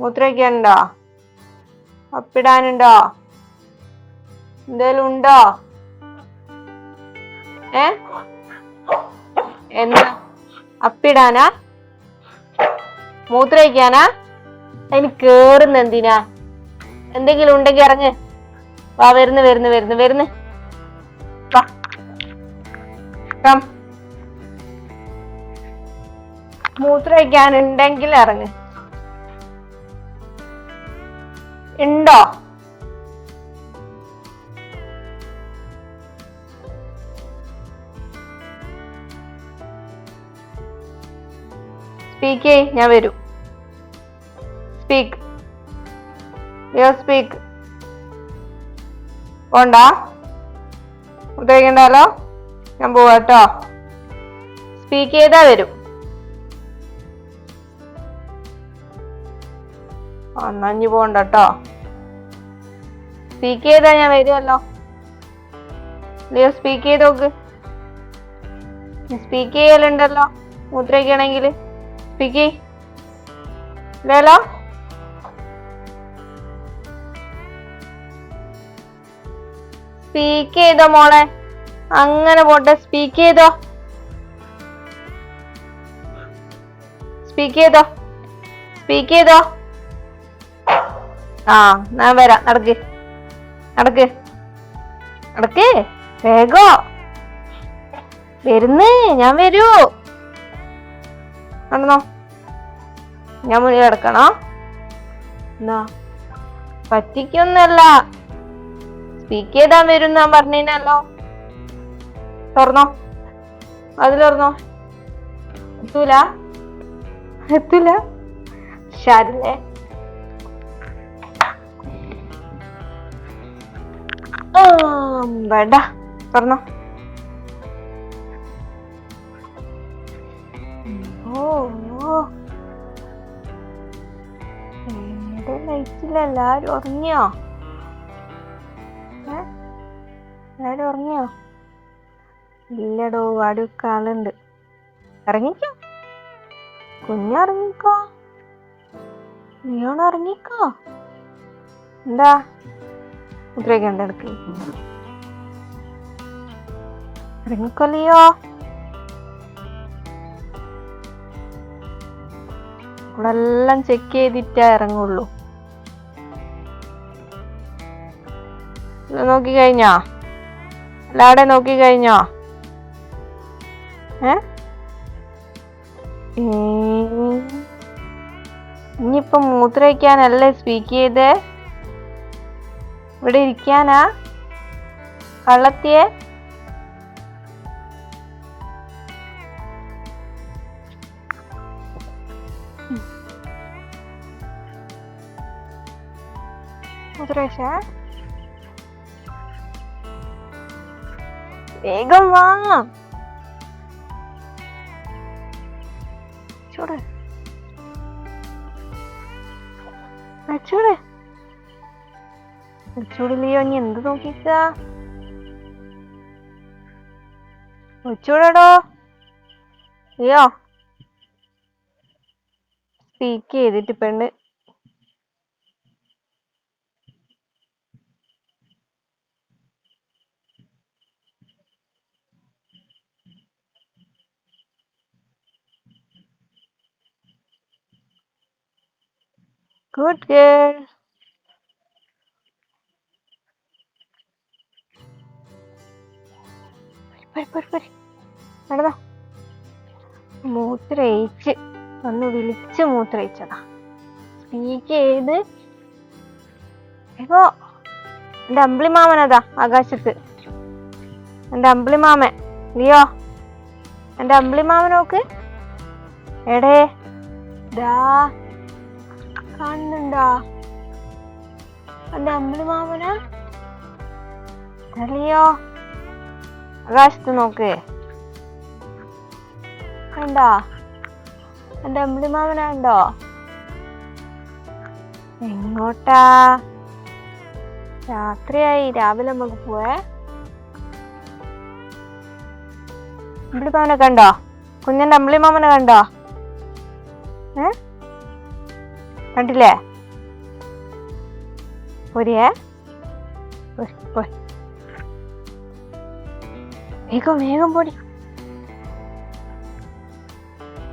മൂത്രമൊഴിക്കാനുണ്ടോ അപ്പിടാനുണ്ടോ എന്തേലും ഉണ്ടോ? ഏ? എന്താ? അപ്പിടാനാ മൂത്രയ്ക്കാനാ അതിന് കേറുന്ന എന്തിനാ? എന്തെങ്കിലും ഉണ്ടെങ്കിൽ ഇറങ്ങ്. വാ വരുന്നു വരുന്നു വരുന്നു വരുന്നു. വാ. കം. മൂത്രമൊഴിക്കാനുണ്ടെങ്കിൽ ഇറങ്ങ്. ഉണ്ടോ? സ്പീക്ക് ചെയ് ഞാൻ വരും. സ്പീക്ക് സ്പീക്ക് പോണ്ട? ഉദ്ദേശിക്കണ്ടല്ലോ ഞാൻ പോവാട്ടോ സ്പീക്ക് ചെയ്താ വരും. ആ പോണ്ടട്ടോ സ്പീക്ക് ചെയ്താ ഞാൻ വരുമല്ലോ ലിയോ സ്പീക്ക് ചെയ്ത് നോക്ക്. സ്പീക്ക് ചെയ്യലുണ്ടല്ലോ. മൂത്രയ്ക്കാണെങ്കിൽ സ്പീക്ക് ചെയ് സ്പീക്ക് ചെയ്തോ മോളെ? അങ്ങനെ പോട്ടെ സ്പീക്ക് ചെയ്തോ? സ്പീക്ക് ചെയ്തോ? സ്പീക്ക് ചെയ്തോ? ആ ഞാൻ വരാം നടക്ക്. നടക്ക്. അടക്ക് വേഗോ. വരുന്നേ. ഞാൻ വരൂ. നടന്നോ. ഞാൻ മുന്നിൽ കിടക്കണോ? എന്നാ. പറ്റിക്കൊന്നല്ല സ്പീക്ക് ചെയ്താൻ വരും ഞാൻ പറഞ്ഞല്ലോ തുറന്നോ. അതിൽ തുറന്നോ. എത്തൂല. എത്തൂല. ഷാരില്ലേ വേണ്ട. തുറന്നോ ഓ ലൈറ്റിൽ എല്ലാരും ഉറങ്ങിയോ? എല്ലാരും ഉറങ്ങിയോ? ഇല്ലടോ അവിടെയൊക്കെ ആളുണ്ട്. ഇറങ്ങിക്കോ. കുഞ്ഞിറങ്ങിക്കോ നീയോട് ഇറങ്ങിക്കോ എന്താ? മുദ്രയ്ക്ക് എടുക്ക്. ചെക്ക് ചെയ്തിട്ടേ ഇറങ്ങുള്ളൂ. നോക്കി കഴിഞ്ഞോ? എല്ലാടെ നോക്കി കഴിഞ്ഞോ? ഏ? ഇനിയിപ്പം മൂത്രയ്ക്കാനല്ലേ സ്പീക്ക് ചെയ്തേ? ഇവിടെ ഇരിക്കാനാ? കള്ളത്തിയെ? മുദ്രേഷ വേഗം വാ. ചൂട്. ചൂട്. ചൂടില്ലയോ ഇനി എന്ത് നോക്കിക്ക ഒച്ചൂടോ അയ്യോ സ്പീക്ക് ചെയ്തിട്ട് പെണ്ണ് Good girl. പോര്, പോരെ പോരെ നടന്നോ. മൂത്രയിച്ച് വന്ന് വിളിച്ച് മൂത്രയിച്ചതാ സ്പീക്ക് ചെയ്ത് ഏതോ എന്റെ അമ്പിളിമാമനതാ ആകാശത്ത്. എന്റെ അമ്പിളിമാമൻ. ലിയോ എന്റെ അമ്പിളിമാമൻ നോക്ക്. എടേ. ദാ കാണുന്നുണ്ടോ? എന്റെ അമ്പിളി ലിയോ. ആകാശത്ത് നോക്ക്. കണ്ടോ? എന്റെ അമ്പിളി മാമന ഉണ്ടോ എങ്ങോട്ടാ? രാത്രിയായി. രാവിലെ നമുക്ക് പോവേ. അമ്പിളി മാമനെ കണ്ടോ? കുഞ്ഞന്റെ അമ്പിളി മാമനെ കണ്ടോ? ഏ? കണ്ടില്ലേ? പോരിയേ? വേഗം വേഗം പോടി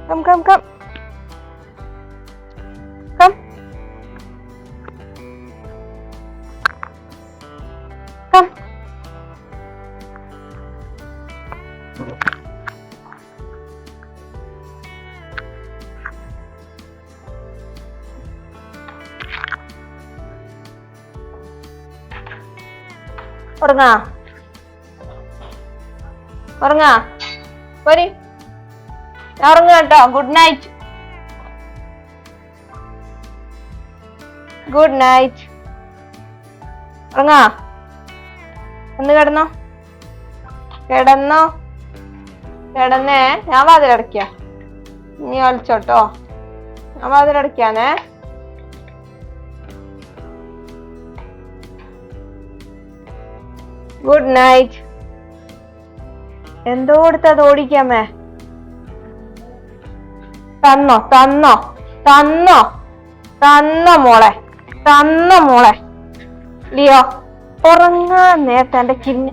come come come come come ഉറങ്ങാ ഉറങ്ങാ? പോരി. ഞാൻ കേട്ടോ. ഗുഡ് നൈറ്റ് ഗുഡ് നൈറ്റ് ഉറങ്ങാ? ഒന്ന് കിടന്നോ. കിടന്നോ. കിടന്നേ. ഞാൻ വാതിലടയ്ക്ക നീ ഒളിച്ചോട്ടോ ഞാൻ വാതിലടക്കിയാണേ ഗുഡ് നൈറ്റ് എന്തോ കൊടുത്ത് അത് ഓടിക്കാമേ. തന്നോ തന്നോ തന്നോ തന്ന മോളെ തന്ന മോളെ. ലിയോ ഉറങ്ങാൻ നേരത്തെ എന്റെ കിന്ന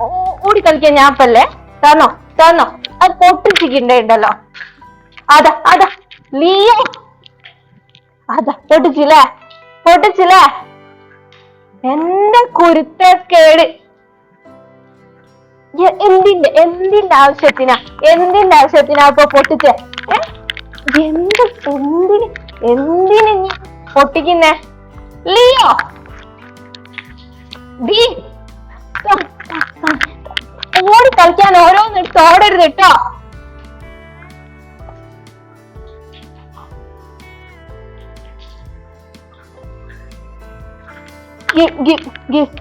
ഓ- ഓടി കളിക്കാൻ ഞാപ്പല്ലേ തന്നോ തന്നോ അത് പൊട്ടിച്ചിട്ടുണ്ടല്ലോ അതാ അതാ ലിയോ. അതാ പൊട്ടിച്ചില്ലേ? പൊട്ടിച്ചില്ലേ? എന്റെ കുരുത്തേക്കേട്. എന്തിന്റെ എന്തിന്റെ ആവശ്യത്തിനാ എന്തിന്റെ ആവശ്യത്തിനാ ഇപ്പൊ പൊട്ടിച്ച? എന്ത് എന്തിന് എന്തിന് നീ പൊട്ടിക്കുന്നേ? ലിയോ? ത- ഓടി കളിക്കാൻ ഓരോന്ന് എടുത്ത് ഓടരുത് കേട്ടോ.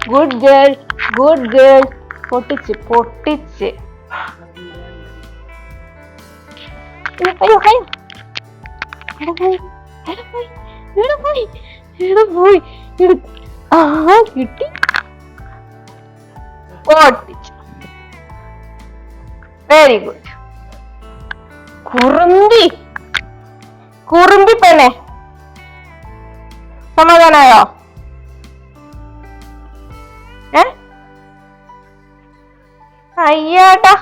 Good girl good girl. പൊട്ടിച്ച് പൊട്ടിച്ച്. അയ്യോ പോയി പോയി. പോയി ആ കിട്ടി. വെരി ഗുഡ് കുറുമ്പി. കുറുമ്പി പെണ്ണെ. സമാധാനായോ? അയ്യാട്ടാ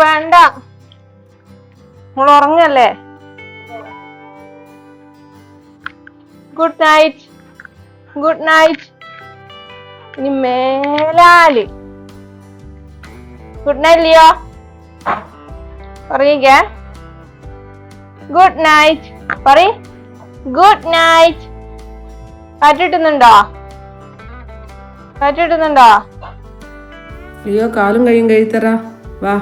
വേണ്ട. നമ്മൾ ഉറങ്ങല്ലേ ഗുഡ് നൈറ്റ് ഗുഡ് നൈറ്റ് ഇനി മേലാൽ. ഗുഡ് നൈറ്റ് ലിയോ ഉറങ്ങിക്കേ. ഗുഡ് നൈറ്റ് പറ ഗുഡ് നൈറ്റ് കാറ്റിട്ടുന്നുണ്ടോ? കാറ്റിട്ടുന്നുണ്ടോ? അയ്യോ കാലും കൈയും കഴുത്തരാ വാ.